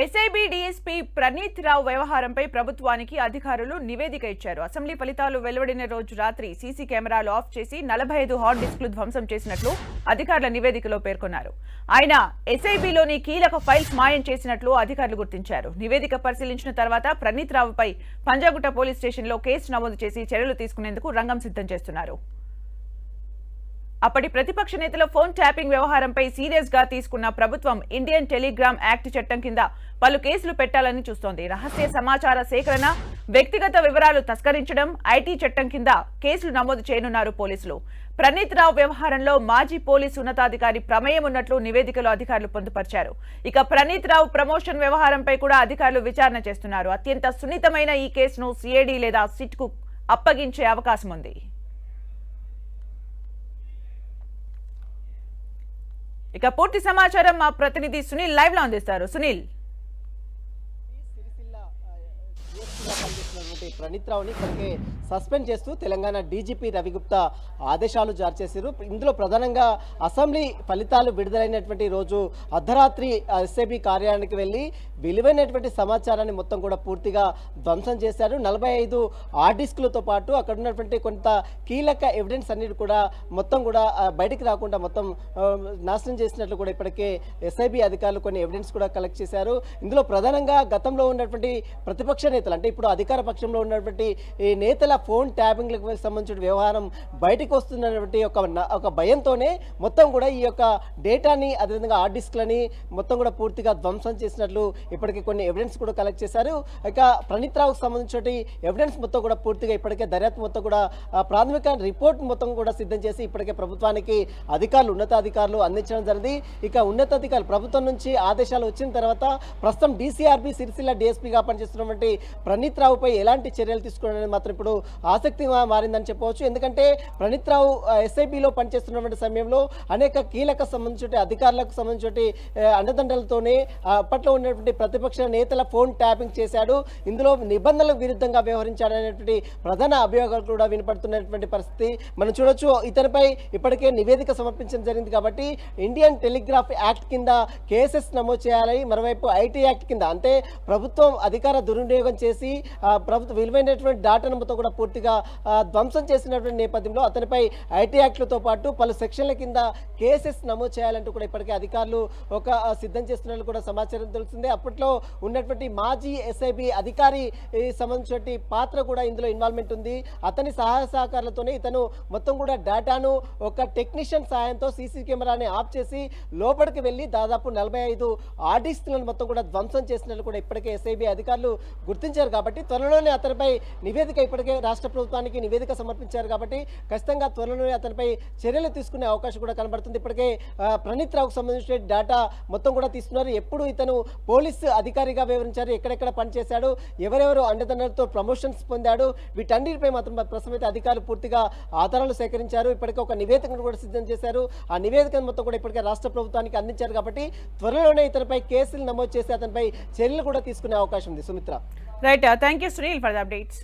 SIB DSP Praneeth రావు వ్యవహారంపై ప్రభుత్వానికి అధికారులు నివేదిక ఇచ్చారు. అసెంబ్లీ ఫలితాలు వెలువడిన రోజు రాత్రి సీసీ కెమెరాలు ఆఫ్ చేసి నలభై ఐదు హార్డ్ డిస్క్లు ధ్వంసం చేసినట్లు అధికారుల నివేదికలో పేర్కొన్నారు. ఆయన ఎస్ఐబిలోని కీలక ఫైల్స్ మాయం చేసినట్లు అధికారులు గుర్తించారు. నివేదిక పరిశీలించిన తర్వాత ప్రణీత్ రావుపై పంజాగుట్ట పోలీస్ స్టేషన్లో కేసు నమోదు చేసి చర్యలు తీసుకునేందుకు రంగం సిద్ధం చేస్తున్నారు. అప్పటి ప్రతిపక్ష నేతల ఫోన్ ట్యాపింగ్ వ్యవహారంపై సీరియస్గా తీసుకున్న ప్రభుత్వం ఇండియన్ టెలిగ్రామ్ యాక్ట్ చట్టం కింద పలు కేసులు పెట్టాలని చూస్తోంది. రహస్య సమాచార సేకరణ వ్యక్తిగత వివరాలు తస్కరించడం ఐటీ చట్టం కింద కేసులు నమోదు చేయనున్నారు పోలీసులు. ప్రణీత్ రావు వ్యవహారంలో మాజీ పోలీసు ఉన్నతాధికారి ప్రమేయం ఉన్నట్లు నివేదికలో అధికారులు పొందుపరిచారు. ఇక ప్రణీత్ రావు ప్రమోషన్ వ్యవహారంపై కూడా అధికారులు విచారణ చేస్తున్నారు. అత్యంత సున్నితమైన ఈ కేసును సిఐడి లేదా సిట్కు అప్పగించే అవకాశం ఉంది ఇక పూర్తి సమాచారం మా ప్రతినిధి సునీల్ లైవ్లో అందిస్తారు. సునీల్. ఉన్నటువంటి ప్రణీత్ రావుని ఇప్పటికే సస్పెండ్ చేస్తూ తెలంగాణ డీజీపీ రవిగుప్తా ఆదేశాలు జారీ చేశారు. ఇందులో ప్రధానంగా అసెంబ్లీ ఫలితాలు విడుదలైనటువంటి రోజు అర్ధరాత్రి ఎస్ఐబి కార్యాలయానికి వెళ్ళి విలువైనటువంటి సమాచారాన్ని మొత్తం కూడా పూర్తిగా ధ్వంసం చేశారు. నలభై ఐదు హార్డ్ పాటు అక్కడ ఉన్నటువంటి కొంత కీలక ఎవిడెన్స్ అన్నిటి కూడా మొత్తం కూడా బయటికి రాకుండా మొత్తం నాశనం చేసినట్లు కూడా ఇప్పటికే ఎస్ఐబి అధికారులు కొన్ని ఎవిడెన్స్ కూడా కలెక్ట్ చేశారు. ఇందులో ప్రధానంగా గతంలో ఉన్నటువంటి ప్రతిపక్ష నేతలు అంటే ఇప్పుడు అధికార పక్షం పక్షంలో ఉన్నటువంటి ఈ నేతల ఫోన్ ట్యాపింగ్లకు సంబంధించిన వ్యవహారం బయటకు వస్తున్నటువంటి ఒక ఒక భయంతోనే మొత్తం కూడా ఈ యొక్క డేటాని అదేవిధంగా హార్డ్ డిస్క్లని మొత్తం కూడా పూర్తిగా ధ్వంసం చేసినట్లు ఇప్పటికే కొన్ని ఎవిడెన్స్ కూడా కలెక్ట్ చేశారు. ఇక ప్రణీత్ రావుకు సంబంధించిన ఎవిడెన్స్ మొత్తం కూడా పూర్తిగా ఇప్పటికే దర్యాప్తు మొత్తం కూడా ప్రాథమిక రిపోర్ట్ మొత్తం కూడా సిద్ధం చేసి ఇప్పటికే ప్రభుత్వానికి అధికారులు ఉన్నతాధికారులు అందించడం జరిగింది. ఇక ఉన్నతాధికారులు ప్రభుత్వం నుంచి ఆదేశాలు వచ్చిన తర్వాత ప్రస్తుతం డీసీఆర్బీ సిరిసిల్ల డిఎస్పీగా పనిచేస్తున్నటువంటి ప్రణీత్ రావుపై ఎలాంటి చర్యలు తీసుకోవడం మాత్రం ఇప్పుడు ఆసక్తిగా మారిందని చెప్పవచ్చు. ఎందుకంటే ప్రణీత్ రావు ఎస్ఐబిలో పనిచేస్తున్నటువంటి సమయంలో అనేక కీలక సంబంధించిన అధికారులకు సంబంధించిన అండదండలతోనే అప్పట్లో ఉన్నటువంటి ప్రతిపక్ష నేతల ఫోన్ ట్యాపింగ్ చేశాడు. ఇందులో నిబంధనలకు విరుద్ధంగా వ్యవహరించాడనేటువంటి ప్రధాన అభియోగాలు కూడా వినపడుతున్నటువంటి పరిస్థితి మనం చూడొచ్చు. ఇతనిపై ఇప్పటికే నివేదిక సమర్పించడం జరిగింది కాబట్టి ఇండియన్ టెలిగ్రాఫ్ యాక్ట్ కింద కేసెస్ నమోదు చేయాలి మరోవైపు ఐటీ యాక్ట్ కింద అంటే ప్రభుత్వం అధికార దుర్వినియోగం చేసి ఆ, ప్రభుత్వ విలువైనటువంటి డాటాను మొత్తం కూడా పూర్తిగా ధ్వంసం చేసినటువంటి నేపథ్యంలో అతనిపై ఐటీ యాక్ట్లతో పాటు పలు సెక్షన్ల కింద కేసెస్ నమోదు చేయాలంటూ కూడా ఇప్పటికే అధికారులు ఒక సిద్ధం చేస్తున్నట్లు కూడా సమాచారం తెలుస్తుంది. అప్పట్లో ఉన్నటువంటి మాజీ ఎస్ఐబి అధికారి సంబంధించిన పాత్ర కూడా ఇందులో ఇన్వాల్వ్మెంట్ ఉంది. అతని సహాయ సహకారాలతోనే ఇతను మొత్తం కూడా డేటాను ఒక టెక్నీషియన్ సాయంతో సీసీ కెమెరాని ఆఫ్ చేసి లోపలికి వెళ్ళి దాదాపు నలభై ఐదు ఆర్టిస్టులను మొత్తం కూడా ధ్వంసం చేసినట్లు కూడా ఇప్పటికే ఎస్ఐబి అధికారులు గుర్తించారు. కాబట్టి త్వరలోనే అతనిపై నివేదిక ఇప్పటికే రాష్ట్ర ప్రభుత్వానికి నివేదిక సమర్పించారు కాబట్టి ఖచ్చితంగా త్వరలోనే అతనిపై చర్యలు తీసుకునే అవకాశం కూడా కనబడుతుంది. ఇప్పటికే ప్రణీత్ రావుకు సంబంధించిన డేటా మొత్తం కూడా తీసుకున్నారు ఎప్పుడు ఇతను పోలీసు అధికారిగా వివరించారు ఎక్కడెక్కడ పనిచేశాడు ఎవరెవరు అండదండలతో ప్రమోషన్స్ పొందాడు వీటన్నిటిపై మాత్రం ప్రస్తుతం అధికారులు పూర్తిగా ఆధారాలు సేకరించారు. ఇప్పటికే ఒక నివేదికను కూడా సిద్ధం చేశారు. ఆ నివేదికను మొత్తం కూడా ఇప్పటికే రాష్ట్ర ప్రభుత్వానికి అందించారు కాబట్టి త్వరలోనే ఇతనిపై కేసులు నమోదు చేసి అతనిపై చర్యలు కూడా తీసుకునే అవకాశం ఉంది. Sumitra. Right, uh, thank you Sunil for the updates.